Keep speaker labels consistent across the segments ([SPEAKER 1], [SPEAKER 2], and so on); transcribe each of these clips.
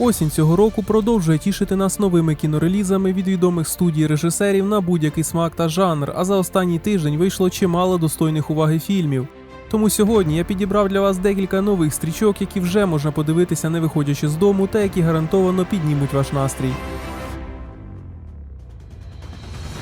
[SPEAKER 1] Осінь цього року продовжує тішити нас новими кінорелізами від відомих студій режисерів на будь-який смак та жанр. А за останній тиждень вийшло чимало достойних уваги фільмів. Тому сьогодні я підібрав для вас декілька нових стрічок, які вже можна подивитися, не виходячи з дому, та які гарантовано піднімуть ваш настрій.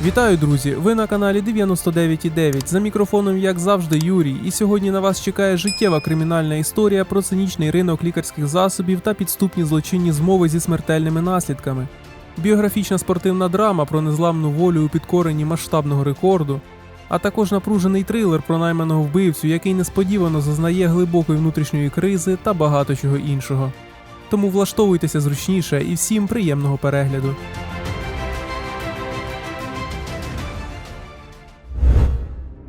[SPEAKER 1] Вітаю, друзі! Ви на каналі 99.9. За мікрофоном, як завжди, Юрій. І сьогодні на вас чекає життєва кримінальна історія про цинічний ринок лікарських засобів та підступні злочинні змови зі смертельними наслідками. Біографічна спортивна драма про незламну волю у підкоренні масштабного рекорду, а також напружений трилер про найманого вбивцю, який несподівано зазнає глибокої внутрішньої кризи та багато чого іншого. Тому влаштовуйтеся зручніше і всім приємного перегляду.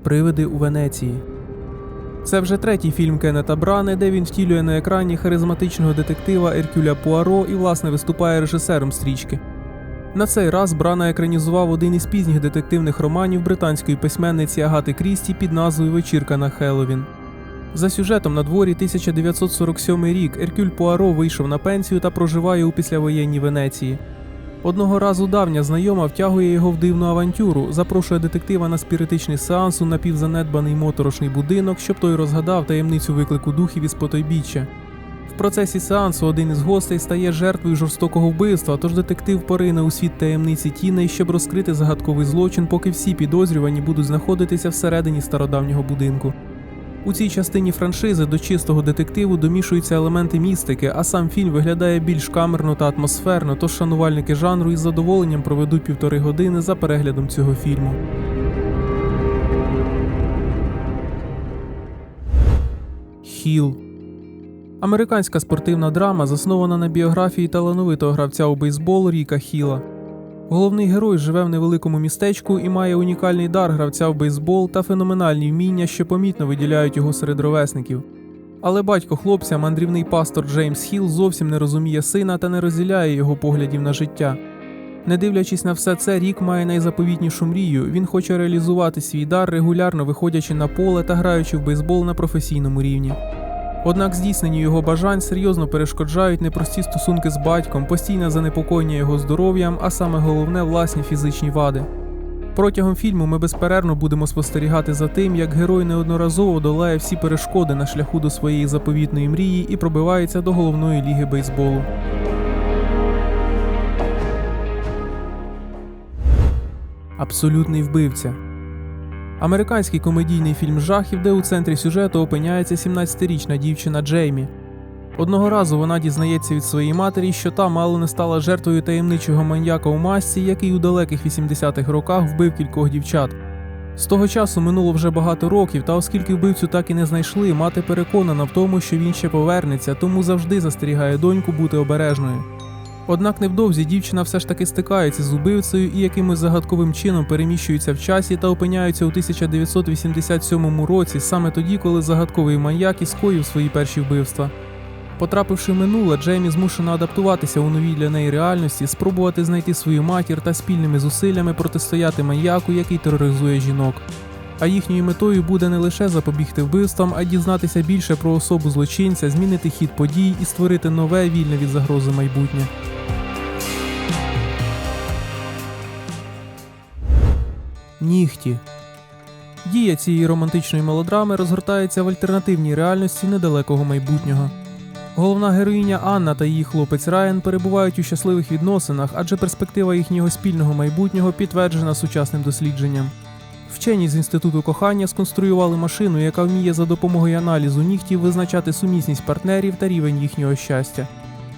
[SPEAKER 1] Привиди у Венеції. Це вже третій фільм Кеннета Брани, де він втілює на екрані харизматичного детектива Еркюля Пуаро і, власне, виступає режисером стрічки. На цей раз Брана екранізував один із пізніх детективних романів британської письменниці Агати Крісті під назвою Вечірка на Хеллоуін. За сюжетом на дворі 1947 рік Еркюль Пуаро вийшов на пенсію та проживає у післявоєнній Венеції. Одного разу давня знайома втягує його в дивну авантюру, запрошує детектива на спіритичний сеанс у напівзанедбаний моторошний будинок, щоб той розгадав таємницю виклику духів із потойбіччя. В процесі сеансу один із гостей стає жертвою жорстокого вбивства, тож детектив порине у світ таємниці тіней, щоб розкрити загадковий злочин, поки всі підозрювані будуть знаходитися всередині стародавнього будинку. У цій частині франшизи до чистого детективу домішуються елементи містики, а сам фільм виглядає більш камерно та атмосферно, тож шанувальники жанру із задоволенням проведуть півтори години за переглядом цього фільму. Хіл Американська спортивна драма заснована на біографії талановитого гравця у бейсбол Ріка Хіла. Головний герой живе в невеликому містечку і має унікальний дар гравця в бейсбол та феноменальні вміння, що помітно виділяють його серед ровесників. Але батько хлопця, мандрівний пастор Джеймс Хіл, зовсім не розуміє сина та не розділяє його поглядів на життя. Не дивлячись на все це, рік має найзаповітнішу мрію. Він хоче реалізувати свій дар, регулярно виходячи на поле та граючи в бейсбол на професійному рівні. Однак здійсненню його бажань серйозно перешкоджають непрості стосунки з батьком, постійне занепокоєння його здоров'ям, а саме головне власні фізичні вади. Протягом фільму ми безперервно будемо спостерігати за тим, як герой неодноразово долає всі перешкоди на шляху до своєї заповітної мрії і пробивається до головної ліги бейсболу. Абсолютний вбивця. Американський комедійний фільм жахів, де у центрі сюжету опиняється 17-річна дівчина Джеймі. Одного разу вона дізнається від своєї матері, що та мало не стала жертвою таємничого маньяка у масці, який у далеких 80-х роках вбив кількох дівчат. З того часу минуло вже багато років, та оскільки вбивцю так і не знайшли, мати переконана в тому, що він ще повернеться, тому завжди застерігає доньку бути обережною. Однак невдовзі дівчина все ж таки стикається з убивцею і якимось загадковим чином переміщується в часі та опиняється у 1987 році, саме тоді, коли загадковий маньяк і скоїв свої перші вбивства. Потрапивши в минуле, Джеймі змушена адаптуватися у новій для неї реальності, спробувати знайти свою матір та спільними зусиллями протистояти маньяку, який тероризує жінок. А їхньою метою буде не лише запобігти вбивствам, а дізнатися більше про особу злочинця, змінити хід подій і створити нове вільне від загрози майбутнє. Нігті. Дія цієї романтичної мелодрами розгортається в альтернативній реальності недалекого майбутнього. Головна героїня Анна та її хлопець Райан перебувають у щасливих відносинах, адже перспектива їхнього спільного майбутнього підтверджена сучасним дослідженням. Вчені з інституту кохання сконструювали машину, яка вміє за допомогою аналізу нігтів визначати сумісність партнерів та рівень їхнього щастя.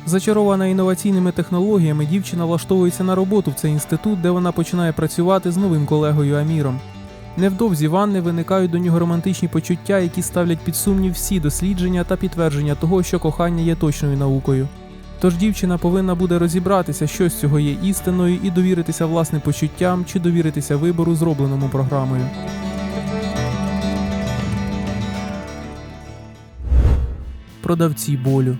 [SPEAKER 1] Зачарована інноваційними технологіями, дівчина влаштовується на роботу в цей інститут, де вона починає працювати з новим колегою Аміром. Невдовзі в Анни виникають до нього романтичні почуття, які ставлять під сумнів всі дослідження та підтвердження того, що кохання є точною наукою. Тож дівчина повинна буде розібратися, що з цього є істиною, і довіритися власним почуттям чи довіритися вибору, зробленому програмою. Продавці болю.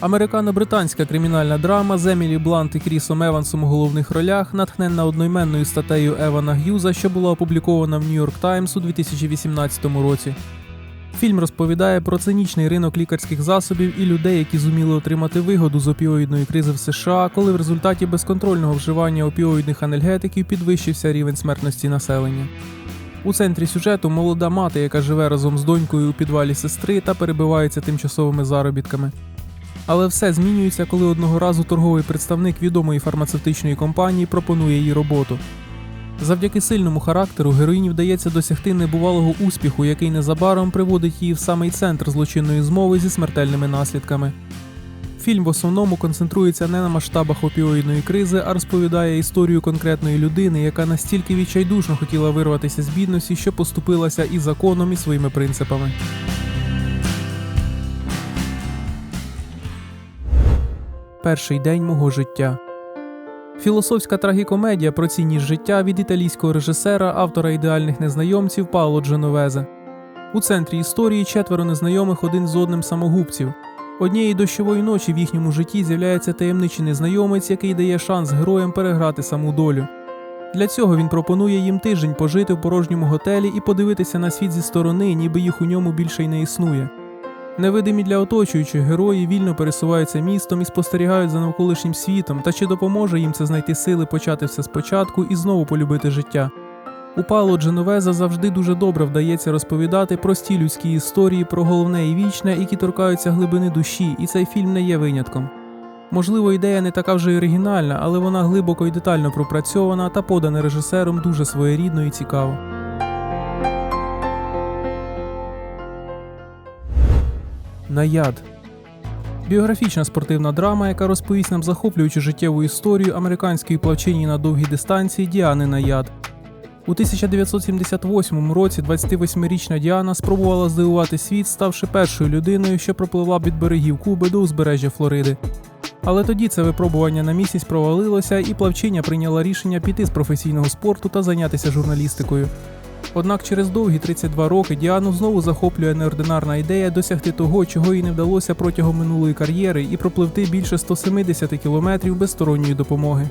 [SPEAKER 1] Американо-британська кримінальна драма з Емілі Блант і Крісом Евансом у головних ролях, натхненна одноіменною статтею Евана Г'юза, що була опублікована в Нью-Йорк Таймс у 2018 році. Фільм розповідає про цинічний ринок лікарських засобів і людей, які зуміли отримати вигоду з опіоїдної кризи в США, коли в результаті безконтрольного вживання опіоїдних анальгетиків підвищився рівень смертності населення. У центрі сюжету молода мати, яка живе разом з донькою у підвалі сестри та перебивається тимчасовими заробітками. Але все змінюється, коли одного разу торговий представник відомої фармацевтичної компанії пропонує їй роботу. Завдяки сильному характеру героїні вдається досягти небувалого успіху, який незабаром приводить її в самий центр злочинної змови зі смертельними наслідками. Фільм в основному концентрується не на масштабах опіоїдної кризи, а розповідає історію конкретної людини, яка настільки відчайдушно хотіла вирватися з бідності, що поступилася і законом, і своїми принципами. Перший день мого життя. Філософська трагікомедія про цінність життя від італійського режисера, автора ідеальних незнайомців Пауло Дженовезе. У центрі історії четверо незнайомих один з одним самогубців. Однієї дощової ночі в їхньому житті з'являється таємничий незнайомець, який дає шанс героям переграти саму долю. Для цього він пропонує їм тиждень пожити в порожньому готелі і подивитися на світ зі сторони, ніби їх у ньому більше й не існує. Невидимі для оточуючих герої вільно пересуваються містом і спостерігають за навколишнім світом, та чи допоможе їм це знайти сили почати все спочатку і знову полюбити життя. У Пало Дженовеза завжди дуже добре вдається розповідати прості людські історії про головне і вічне, які торкаються глибини душі, і цей фільм не є винятком. Можливо, ідея не така вже й оригінальна, але вона глибоко і детально пропрацьована та подана режисером дуже своєрідно і цікаво. Наяд біографічна спортивна драма, яка розповість нам захоплюючу життєву історію американської плавчині на довгій дистанції Діани Наяд. У 1978 році 28-річна Діана спробувала здивувати світ, ставши першою людиною, що пропливла від берегів Куби до узбережжя Флориди. Але тоді це випробування на місяць провалилося, і плавчиня прийняла рішення піти з професійного спорту та зайнятися журналістикою. Однак через довгі 32 роки Діану знову захоплює неординарна ідея досягти того, чого їй не вдалося протягом минулої кар'єри, і пропливти більше 170 кілометрів без сторонньої допомоги.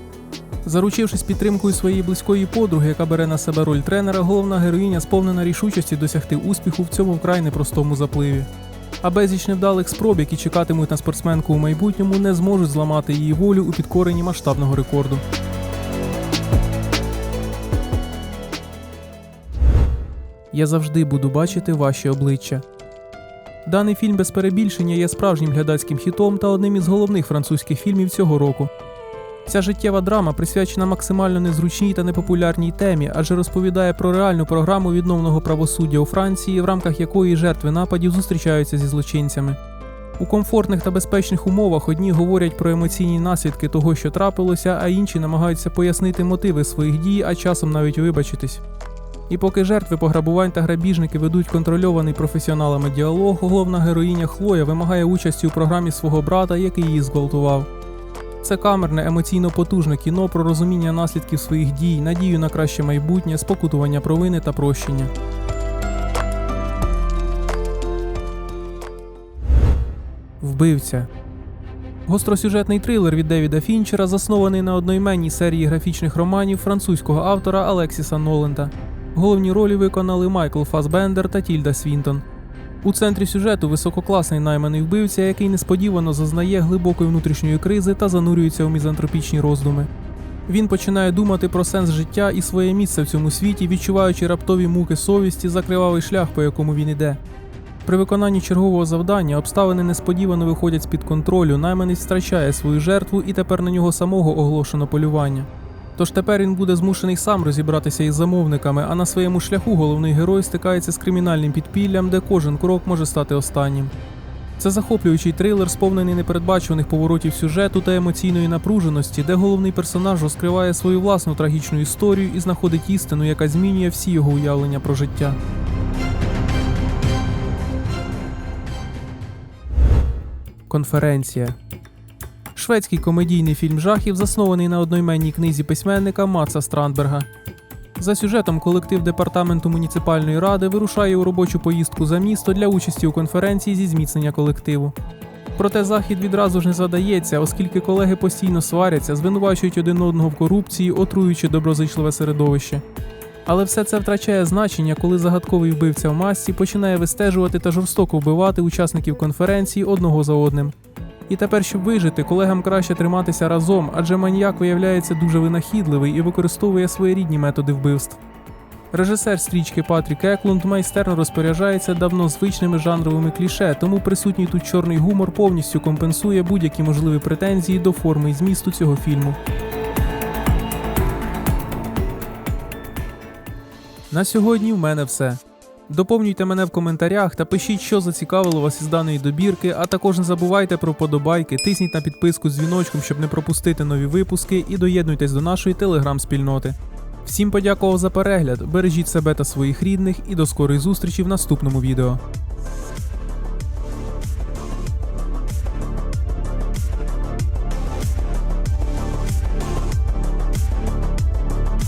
[SPEAKER 1] Заручившись підтримкою своєї близької подруги, яка бере на себе роль тренера, головна героїня сповнена рішучості досягти успіху в цьому вкрай непростому запливі. А безліч невдалих спроб, які чекатимуть на спортсменку у майбутньому, не зможуть зламати її волю у підкоренні масштабного рекорду. Я завжди буду бачити ваші обличчя. Даний фільм без перебільшення є справжнім глядацьким хітом та одним із головних французьких фільмів цього року. Ця життєва драма присвячена максимально незручній та непопулярній темі, адже розповідає про реальну програму відновного правосуддя у Франції, в рамках якої жертви нападів зустрічаються зі злочинцями. У комфортних та безпечних умовах одні говорять про емоційні наслідки того, що трапилося, а інші намагаються пояснити мотиви своїх дій, а часом навіть вибачитись. І поки жертви пограбувань та грабіжники ведуть контрольований професіоналами діалог, головна героїня Хлоя вимагає участі у програмі свого брата, який її зґвалтував. Це камерне, емоційно потужне кіно про розуміння наслідків своїх дій, надію на краще майбутнє, спокутування провини та прощення. Вбивця Гостросюжетний трилер від Девіда Фінчера заснований на одноіменній серії графічних романів французького автора Алексіса Нолента. Головні ролі виконали Майкл Фасбендер та Тільда Свінтон. У центрі сюжету висококласний найманий вбивця, який несподівано зазнає глибокої внутрішньої кризи та занурюється у мізантропічні роздуми. Він починає думати про сенс життя і своє місце в цьому світі, відчуваючи раптові муки совісті за кривавий шлях, по якому він іде. При виконанні чергового завдання обставини несподівано виходять з під контролю, найманець втрачає свою жертву і тепер на нього самого оголошено полювання. Тож тепер він буде змушений сам розібратися із замовниками, а на своєму шляху головний герой стикається з кримінальним підпіллям, де кожен крок може стати останнім. Це захоплюючий трилер, сповнений непередбачуваних поворотів сюжету та емоційної напруженості, де головний персонаж розкриває свою власну трагічну історію і знаходить істину, яка змінює всі його уявлення про життя. Конференція Шведський комедійний фільм жахів, заснований на одноіменній книзі письменника Маца Страндберга. За сюжетом колектив департаменту муніципальної ради вирушає у робочу поїздку за місто для участі у конференції зі зміцнення колективу. Проте захід відразу ж не задається, оскільки колеги постійно сваряться, звинувачують один одного в корупції, отруючи доброзичливе середовище. Але все це втрачає значення, коли загадковий вбивця в масці починає вистежувати та жорстоко вбивати учасників конференції одного за одним. І тепер, щоб вижити, колегам краще триматися разом, адже маніяк виявляється дуже винахідливий і використовує своєрідні методи вбивств. Режисер стрічки Патрік Еклунд майстерно розпоряджається давно звичними жанровими кліше, тому присутній тут чорний гумор повністю компенсує будь-які можливі претензії до форми і змісту цього фільму. На сьогодні в мене все. Доповнюйте мене в коментарях та пишіть, що зацікавило вас із даної добірки, а також не забувайте про подобайки, тисніть на підписку з дзвіночком, щоб не пропустити нові випуски, і доєднуйтесь до нашої телеграм-спільноти. Всім подякував за перегляд, бережіть себе та своїх рідних і до скорої зустрічі в наступному відео.